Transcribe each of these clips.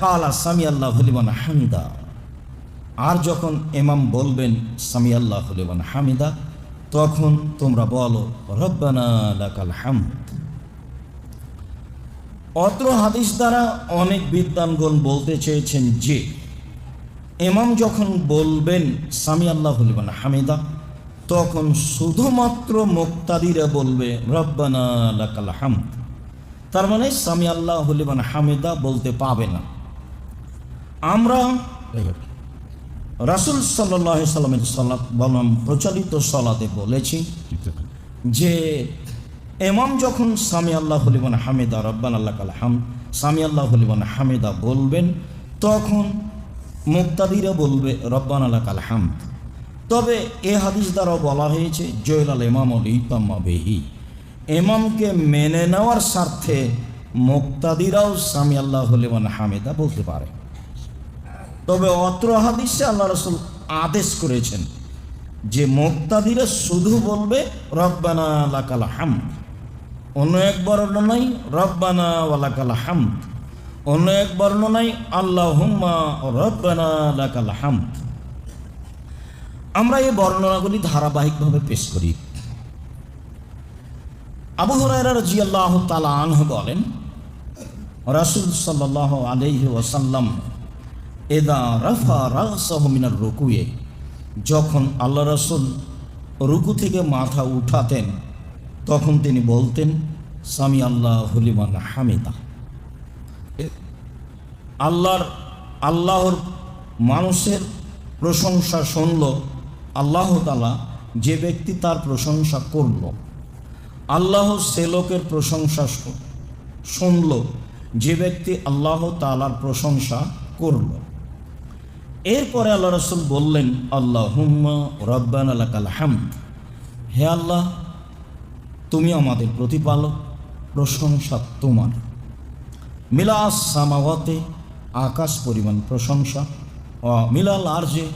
কালা সামি আল্লাহ হামিদা। আর যখন এমাম বলবেন সামি আল্লাহ হলিমান হামিদা, তখন তোমরা বলো, রব্বানা লাকাল অত্র হাদিস দ্বারা অনেক বিদ্বানগণ বলতে চেয়েছেন যে এমাম যখন বলবেন সামি আল্লাহ হলিমান হামিদা, তখন শুধুমাত্র মুক্তাদিরা বলবে, রব্বানা লাকাল হামদ। তার মানে সামি আল্লাহ হলিমান হামিদা বলতে পাবে না। আমরা রাসুল সাল্লাহ সাল্লামের সালাত বনাম প্রচলিত সলাতে বলেছি যে, এমাম যখন সামি আল্লাহ হলিমান হামিদা, রব্বান আল্লাহ হাম সামি আল্লাহ হলিমান হামিদা বলবেন, তখন মুক্তাদিরা বলবে, রব্বান আল্লাহ কাল হাম। তবে এ হাদিস দ্বারাও বলা হয়েছে, জয়লাল ইমাম ইতাম্মা বেহি। এমামকে মেনে নেওয়ার স্বার্থে মুক্তাদিরাও সামি আল্লাহ হলিমান হামিদা বলতে পারে। তবে অত্র হাদিসে আল্লাহ রসুল আদেশ করেছেন যে মুক্তাদিরা শুধু বলবে, রব্বানা লাকাল হাম অন্য এক বর্ণনায় রব্বানা ওয়ালাকাল হামদ। অন্য এক বর্ণনায় আল্লাহ হুম্মা রব্বানা লাকাল হামদ। আমরা এই বর্ণনাগুলি ধারাবাহিকভাবে পেশ করি। আবু হরাইরা রাজিয়াল্লাহ তালা আনহ বলেন, রাসুল সাল্লাহ আলহি ওয়াসাল্লাম এদা রাফা রাসাহ মিনার রুকুয়ে, যখন আল্লাহ রসুল রুকু থেকে মাথা উঠাতেন, তখন তিনি বলতেন, সামি আল্লাহ হলিমান হামিদা। আল্লাহর আল্লাহর মানুষের প্রশংসা শুনল, আল্লাহ তালা যে ব্যক্তি তার প্রশংসা করল। আল্লাহ সে লোকের প্রশংসা শুনল। যে ব্যক্তি আল্লাহ তালার প্রশংসা করল। এরপরে আল্লাহ রসুল বললেন আল্লাহ হুম্মা রব্বান আলাকাল হামদ। হে আল্লাহ, তুমি আমাদের প্রতিপালক, প্রশংসা তোমার। মিলাস সামাওয়াতে আকাশ পরিমাণ প্রশংসা ও মিলাল আরজে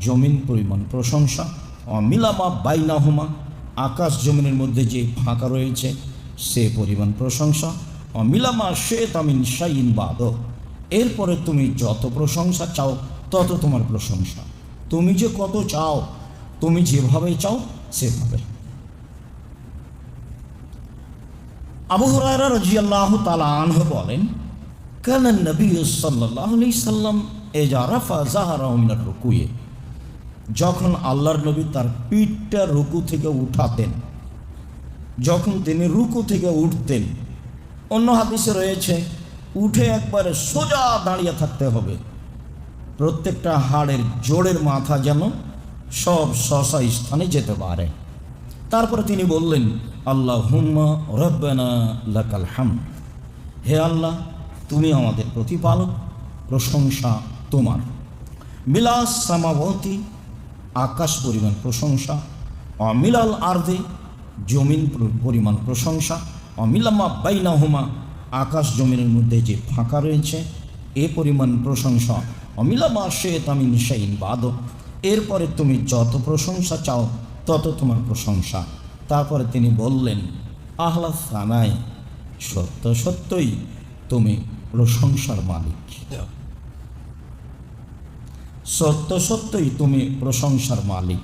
জমিন পরিমাণ প্রশংসা ও মিলামা বাইনাহুমা আকাশ জমিনের মধ্যে যে ফাঁকা রয়েছে, সে পরিমাণ প্রশংসা। ও মিলামা শেত আমিন শাইন বাদ। এরপরে তুমি যত প্রশংসা চাও, তত তোমার প্রশংসা। তুমি যে কত চাও, তুমি যেভাবে চাও, সেভাবে। আবু হুরায়রা রাজিয়াল্লাহু তাআলা আনহু বলেন কান নবী সাল্লাল্লাহু আলাইহি সাল্লাম এজা রাফা জাহারা রুকুয়ে। যখন আল্লাহর নবী তার পিঠটা রুকু থেকে উঠাতেন, যখন তিনি রুকু থেকে উঠতেন, অন্য হাদিসে রয়েছে, উঠে একবারে সোজা দাঁড়িয়ে থাকতে হবে। প্রত্যেকটা হাড়ের জোড়ের মাথা যেন সব শশা স্থানে যেতে পারে। তারপরে তিনি বললেন আল্লাহ হুম্মা রব্বানা লাকাল হাম হে আল্লাহ, তুমি আমাদের প্রতিপালক, প্রশংসা তোমার। বিলাস সামাবতী আকাশ পরিমাণ প্রশংসা, অমিলাল আর্দে জমিন পরিমাণ প্রশংসা, অমিলামা বাইনাহুমা আকাশ জমিনের মধ্যে যে ফাঁকা রয়েছে, এ পরিমাণ প্রশংসা, অমিলামা সে তামিন শাইন বাদ। এরপরে তুমি যত প্রশংসা চাও, তত তোমার প্রশংসা। তারপরে তিনি বললেন, আহ্লা সানাই সত্য সত্যই তুমি প্রশংসার মালিক। সত্য সত্যই তুমি প্রশংসার মালিক।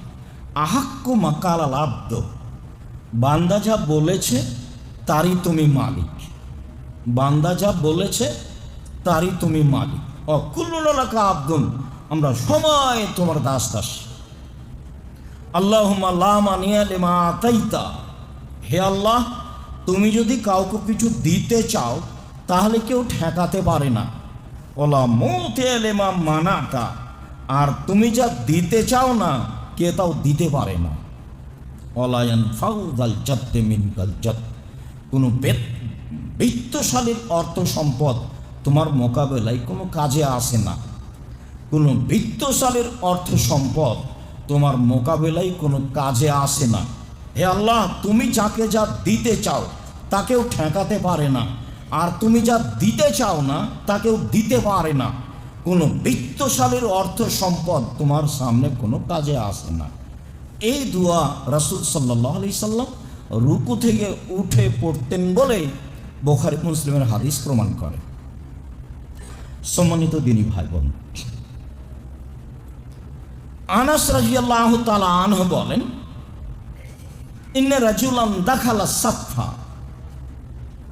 আহাক্কু মাকাল আব্দ। বান্দা যা বলেছে, তারই তুমি মালিক। বান্দা যা বলেছে, তারই তুমি মালিক। অকুল্লাকা আব্দুন, আমরা সময় তোমার দাস দাস আল্লাহ তাইতা হে আল্লাহ, তুমি যদি কাউকে কিছু দিতে চাও, তাহলে কেউ ঠেকাতে পারে না। ওলা মৌতে মানাতা। আর তুমি যা দিতে চাও না, কে তাও দিতে পারে না। অলায়ন ফাউদাল জাত্তে মিনকাল জাত কোনো বেত- বিত্তশালীর অর্থ সম্পদ তোমার মোকাবেলায় কোনো কাজে আসে না। কোনো বিত্তশালীর অর্থ সম্পদ তোমার মোকাবেলায় কোনো কাজে আসে না। হে আল্লাহ, তুমি যাকে যা দিতে চাও, তাকেও ঠেকাতে পারে না। আর তুমি যা দিতে চাও না, তাকেও দিতে পারে না। কোনো বিত্তশালীর অর্থ সম্পদ তোমার সামনে কোনো কাজে আসে না। এই দোয়া রাসুল সাল্লাহ আলি সাল্লাম রুকু থেকে উঠে পড়তেন বলে বোখারি মুসলিমের হাদিস প্রমাণ করে। সম্মানিত দিনী ভাই বোন আনাস রাজিয়াল্লাহ তালা আনহ বলেন, ইন্না রাজুলান দাখালা সাফা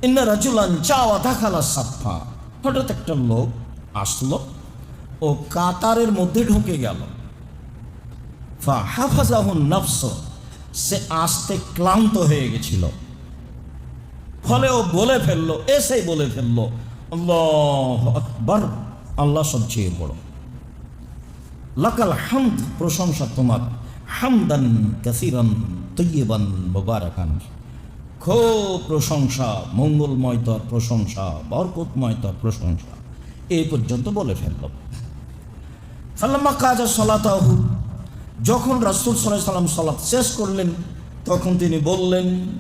ইন্না রাজুলান চাওয়া দাখালা সাফা হঠাৎ একটা লোক আসলো ও কাতারের মধ্যে ঢুকে গেল। সে আসতে ক্লান্ত হয়ে গেছিল। ফলে ও বলে ফেলল এসেই বলে ফেলল, আল্লাহ আকবর, আল্লাহ সবচেয়ে বড়। লাকাল হামদ, প্রশংসা তোমার। হামদান কাসিরান তৈবান মোবারকান। খুব প্রশংসা, মঙ্গলময় তোর প্রশংসা, বরকতময় তোর প্রশংসা। এই পর্যন্ত বলে ফেলল। ফাল্লামা কাজা সলাতাহু। যখন রাসুল সাল্লাহ সাল্লাম সলাৎ শেষ করলেন, তখন তিনি বললেন,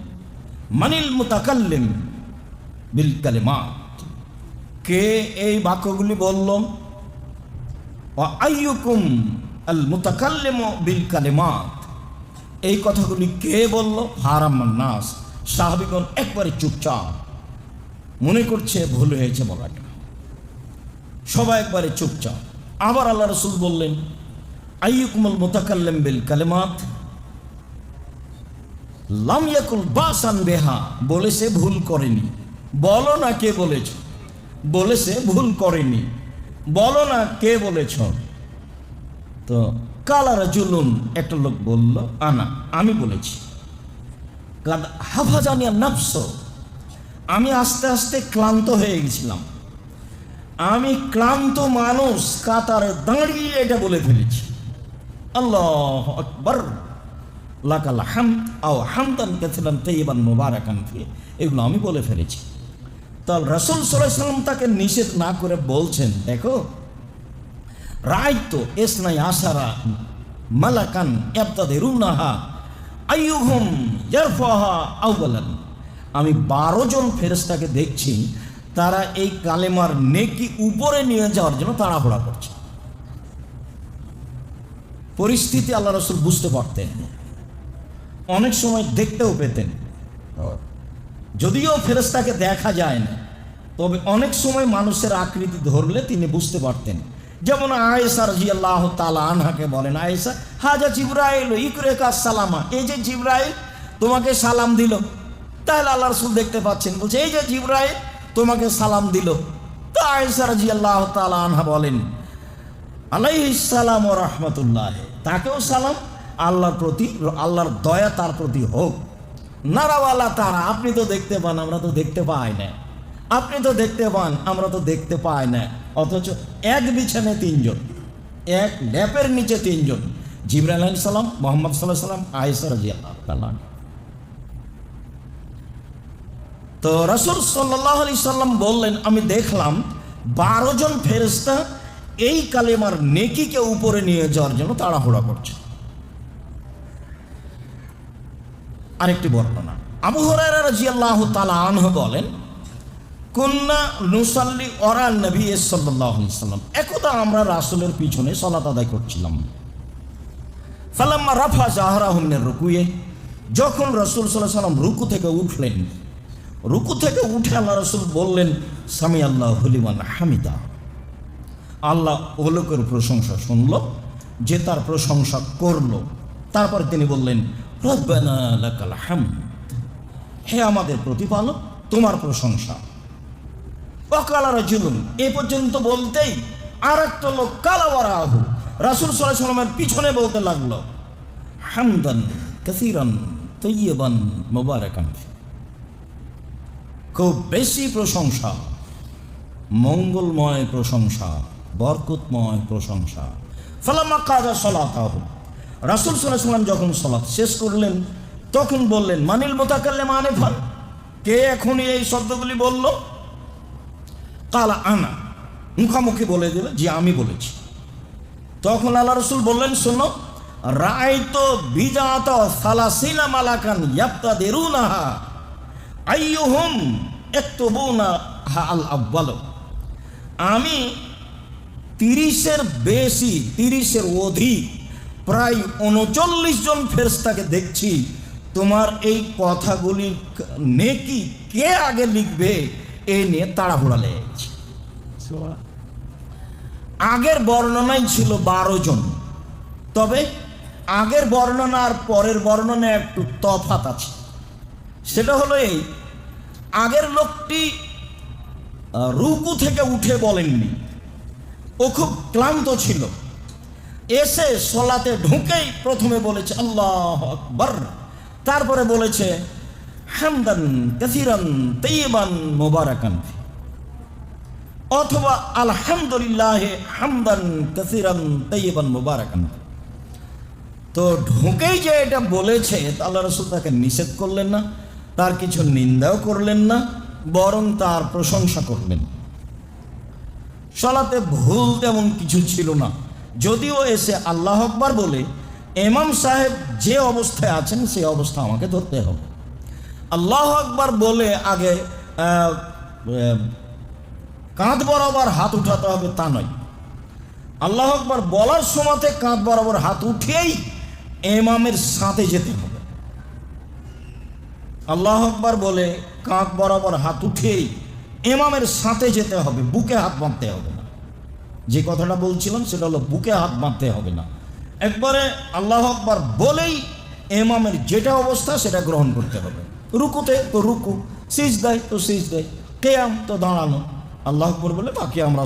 মানিল মুতাকাল্লিম বিল কালিমাত। কে এই বাক্যগুলি বলল? আইয়ুকুম আল মুতাকাল্লিম বিল কালিমাত। এই কথাগুলি কে বলল? হারাম নাস। সাহাবিগণ একবারে চুপচাপ। মনে করছে ভুল হয়েছে বলাটা। সবাই একবারে চুপচাপ। আবার আল্লাহ রসুল বললেন, আইয়ুকুমুল মুতাকাল্লিম বিল কালিমাত? লাম ইয়াকুল বাসান বেহা। বলেছে ভুল করেনি। বলো না কে বলেছ। বলেছে ভুল করেনি। বলো না কে বলেছ। তো কালারা জুলুন একটা লোক বলল, আনা, আমি বলেছি। হাফাজানিয়া নফস। আমি আস্তে আস্তে ক্লান্ত হয়ে গেছিলাম। আমি ক্লান্ত মানুষ, কাতারে দাঁড়িয়ে এটা বলে ফেলেছি। আল্লাহ আকবর। লাকাল হাম আও হামদান কেছিলাম তৈবান মোবারকান ফিরে এগুলো আমি বলে ফেলেছি। তো রসুল সাল্লাম তাকে নিষেধ না করে বলছেন, দেখো, রায় তো এসনাই আসারা মালাকান এবতাদের রুনাহা আইয়ুহুম ইয়ারফাহা আউবালান আমি বারো জন ফেরেস্তাকে দেখছি তারা এই কালেমার নেকি উপরে নিয়ে যাওয়ার জন্য তাড়াহুড়া করছে। পরিস্থিতি আল্লাহ রসুল বুঝতে পারতেন অনেক সময় দেখতেও পেতেন। যদিও ফেরেস্তাকে দেখা যায় না, তবে অনেক সময় মানুষের আকৃতি ধরলে তিনি বুঝতে পারতেন। যেমন আয়েসা রাজি আল্লাহ তালা আনহাকে বলেন আয়েসা হাজা জিব্রাইল ইকরে কাজ সালামা, এই যে জিব্রাইল তোমাকে সালাম দিল। তাহলে আল্লাহ রসুল দেখতে পাচ্ছেন, বলছে, এই যে জিব্রাইল তোমাকে সালাম দিল। তালা আনহা বলেন আলাইসালাম রহমতুল্লাহ। তাকেও সালাম, আল্লাহর প্রতি, আল্লাহর দয়া তার প্রতি হোক। নারাওয়ালা তারা, আপনি তো দেখতে পান, আমরা তো দেখতে পাই না। আপনি তো দেখতে পান, আমরা তো দেখতে পাই না। অথচ এক বিছানে তিনজন, এক ল্যাপের নিচে তিনজন। জিবরা আলাইহিস সালাম, মোহাম্মদ সাল্লাহ সাল্লাম আয়েসা রাজি আল্লাহ তো রসুল সাল্লাহ আলি সাল্লাম বললেন, আমি দেখলাম বারো জন ফেরেস্তা এই কালেমার নেকিকে উপরে নিয়ে যাওয়ার জন্য তাড়াহুড়া করছে। আরেকটি বর্ণনা। আবু তালা আনহ বলেন কন্যা নুসাল্লি ওরাল নবী সাল্লাহ সাল্লাম। একদা আমরা রাসুলের পিছনে সলাত আদায় করছিলাম। ফালাম্মা রাফা জাহরাহমের রুকুয়ে যখন রসুল সাল্লাহ সাল্লাম রুকু থেকে উঠলেন রুকু থেকে উঠে আল্লাহ রসুল বললেন স্বামী আল্লাহ হলিমান হামিদা। আল্লাহ ওলোকের প্রশংসা শুনল, যে তার প্রশংসা করল। তারপর তিনি বললেন হামদ। হে আমাদের প্রতিপালক, তোমার প্রশংসা। অকালারা জুলুন এ পর্যন্ত বলতেই আর একটা লোক কালাওয়ারা আহু রাসুল সাল্লাহ সাল্লামের পিছনে বলতে লাগল, হামদান কাসিরান তৈয়বান মোবারকান খুব বেশি প্রশংসা। মঙ্গলময় প্রশংসা, বরকতময় প্রশংসা। ফালাম্মা কাজা সলাত রাসুল সাল্লাম যখন সলাৎ শেষ করলেন, তখন বললেন, মানিল মোতাকাল্লে মানে ফান কে এখন এই শব্দগুলি বলল? কালা আনা। মুখামুখি বলে দিল যে আমি বলেছি। তখন আল্লাহ রসুল বললেন, শোনো রায় তো বিজাত সালাসিনা মালাকান ইয়াপ্তা দেরুনাহা একতুবুনা হা আল আব্বাল। আমি তিরিশের বেশি তিরিশের অধিক প্রায় উনচল্লিশ জন ফেরস্তাকে দেখছি। তোমার এই কথাগুলি নেকি কে আগে লিখবে? এ নিয়ে তাড়াহুড়া লেগেছে। আগের বর্ণনাই ছিল বারো জন। তবে আগের বর্ণনা আর পরের বর্ণনা একটু তফাত আছে। সেটা হলো এই, আগের লোকটি রুকু থেকে উঠে বলেননি। ও খুব ক্লান্ত ছিল। এসে সলাতে ঢুকেই প্রথমে বলেছে, আল্লাহ আকবর। তারপরে বলেছে, হামদান কাসিরান তৈবান মোবারকান। অথবা, আলহামদুলিল্লাহ হামদান কাসিরান তৈবান মোবারকান। তো ঢুকেই যে এটা বলেছে, তা আল্লাহ রসুল তাকে নিষেধ করলেন না। তার কিছু নিন্দাও করলেন না, বরং তার প্রশংসা করলেন। সলাতে ভুল তেমন কিছু ছিল না। যদিও এসে আল্লাহ আকবার বলে এমাম সাহেব যে অবস্থায় আছেন সেই অবস্থা আমাকে ধরতে হবে। আল্লাহ আকবার বলে আগে কাঁধ বরাবর হাত উঠাতে হবে তা নয়। আল্লাহ আকবার বলার সময়তে কাঁধ বরাবর হাত উঠিয়েই এমামের সাথে যেতে হবে। আল্লাহ আকবার বলে, কাক বরাবর হাত উঠেই এমামের সাথে যেতে হবে, বুকে হাত বাঁধতে হবে না। যে কথাটা বলছিলাম, সেটা হলো বুকে হাত বাঁধতে হবে না। একবারে আল্লাহ আকবার বলেই এমামের যেটা অবস্থা, সেটা গ্রহণ করতে হবে। রুকুতে তো রুকু সিজ দেয় তো সিজ দেয় কেয়াম তো দাঁড়ানো। আল্লাহ আকবর বলে, বাকি আমরা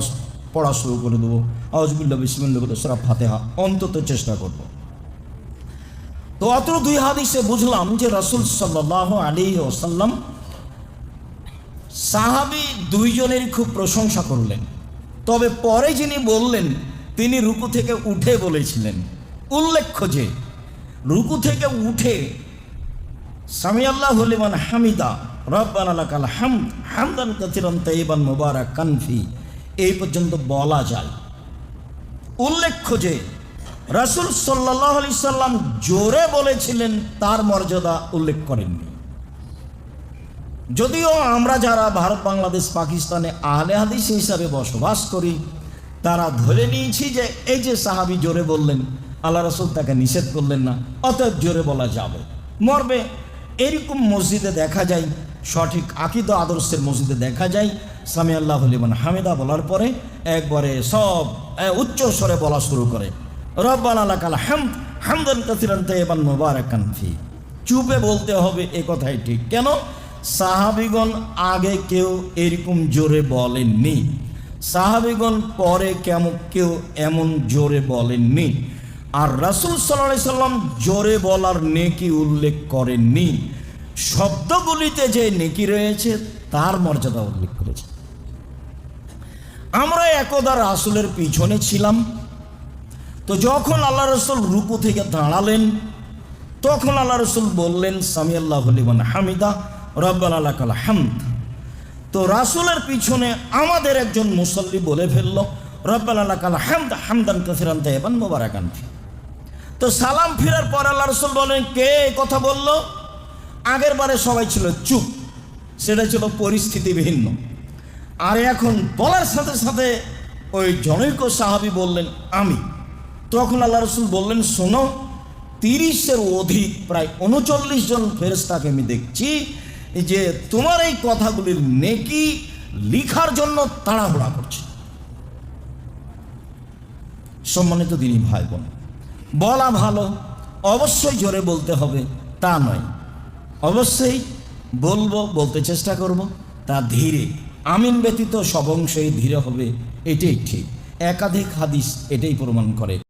পড়া শুরু করে দেবো। আওয়াজবুল্লাহ বিসমিল্লা বলে সরা ফাতেহা, অন্তত চেষ্টা করব। তো অত দুই হাদিসে বুঝলাম যে রসুল সাল্লাহ আলী ওসাল্লাম সাহাবি দুইজনেরই খুব প্রশংসা করলেন। তবে পরে যিনি বললেন, তিনি রুকু থেকে উঠে বলেছিলেন। উল্লেখ্য যে, রুকু থেকে উঠে সামি আল্লাহ হলিমান হামিদা, রব্বান হাম হামদান কাতিরান তাইবান মুবারক কানফি এই পর্যন্ত বলা যায়। উল্লেখ্য যে রাসুল সাল্লাহ আলি সাল্লাম জোরে বলেছিলেন, তার মর্যাদা উল্লেখ করেননি। যদিও আমরা যারা ভারত, বাংলাদেশ, পাকিস্তানে আহলে হাদিস হিসাবে বসবাস করি, তারা ধরে নিয়েছি যে এই যে সাহাবি জোরে বললেন, আল্লাহ রসুল তাকে নিষেধ করলেন না, অতএব জোরে বলা যাবে। মর্মে এরকম মসজিদে দেখা যায়, সঠিক আকিদ আদর্শের মসজিদে দেখা যায় সামি আল্লাহ হলিমান হামিদা বলার পরে একবারে সব উচ্চ স্বরে বলা শুরু করে। চুপে বলতে হবে এ কথাই ঠিক। কেন? সাহাবিগণ আগে কেউ এরকম জোরে বলেননি। সাহাবিগণ পরে কেমন কেউ এমন জোরে বলেননি। আর রাসুল সাল্লাহ সাল্লাম জোরে বলার নেকি উল্লেখ করেননি। শব্দগুলিতে যে নেকি রয়েছে, তার মর্যাদা উল্লেখ করেছে। আমরা একদা রাসুলের পিছনে ছিলাম। তো যখন আল্লাহ রসুল রুকু থেকে দাঁড়ালেন, তখন আল্লাহ রসুল বললেন সামি আল্লাহ হামিদা রব্বাল আল্লাহ কাল হামদ। তো রাসুলের পিছনে আমাদের একজন মুসল্লি বলে ফেলল রব্বাল আল্লাহ কাল হামদ, হামদান কাসিরান তাইবান মোবারাকান। তো সালাম ফিরার পর আল্লাহ রসুল বলেন কে কথা বলল? আগের বারে সবাই ছিল চুপ, সেটা ছিল পরিস্থিতি ভিন্ন। আর এখন বলার সাথে সাথে ওই জনৈক সাহাবি বললেন, আমি। তখন আল্লাহ রসুল বললেন, শোনো, তিরিশের অধিক, প্রায় উনচল্লিশ জন ফেরেস্তাকে আমি দেখছি যে তোমার এই কথাগুলির নেকি লিখার জন্য তাড়াহুড়া করছে। সম্মানিত দিনী ভাই বোন বলা ভালো, অবশ্যই জোরে বলতে হবে, তা নয়। অবশ্যই বলব, বলতে চেষ্টা করব, তা ধীরে, আমিন ব্যতীত সব অংশই ধীরে হবে, এটাই ঠিক। একাধিক হাদিস এটাই প্রমাণ করে।